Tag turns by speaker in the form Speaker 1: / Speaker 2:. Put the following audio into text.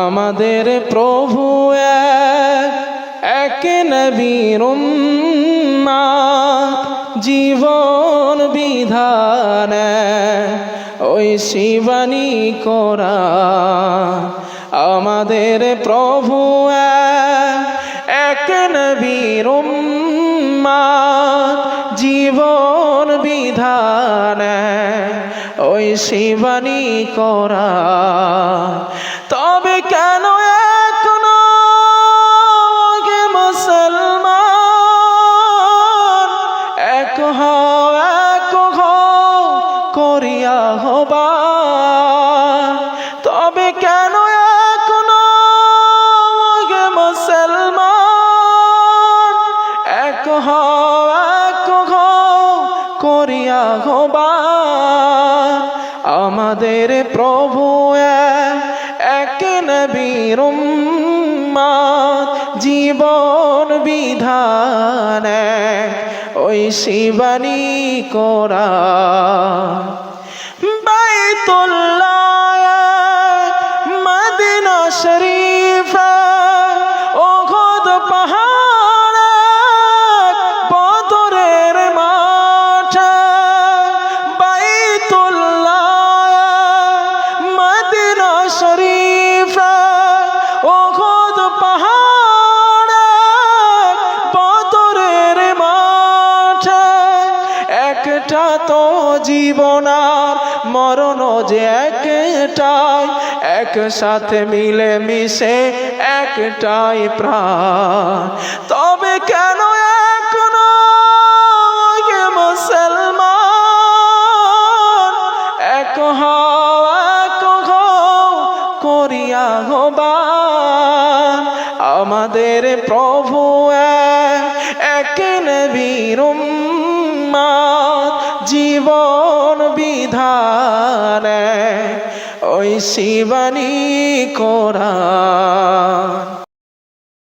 Speaker 1: আমাদের প্রভু এক, নবীর জীবন বিধান ওই শিবানী করা আমাদের প্রভু এক, নবীর জীবন বিধান ওই শিবানী করা। তবে কেন এখনও মুসলমান? এক এক করিয়া হবা। তবে কেন এখনও করিয়া হবা। আমাদের প্রভু এক, নবীর জীবন বিধান ওই শিবানী করা। বাইতুল্লাহ একটা তো জীবনার মরণ যে একটাই একসাথে মিলে মিশে একটাই প্রাণ। তবে কেন এক আমাদের প্রভু এক, উম্মাদ, জীবন বিধান ওই শিবানী কোরআন।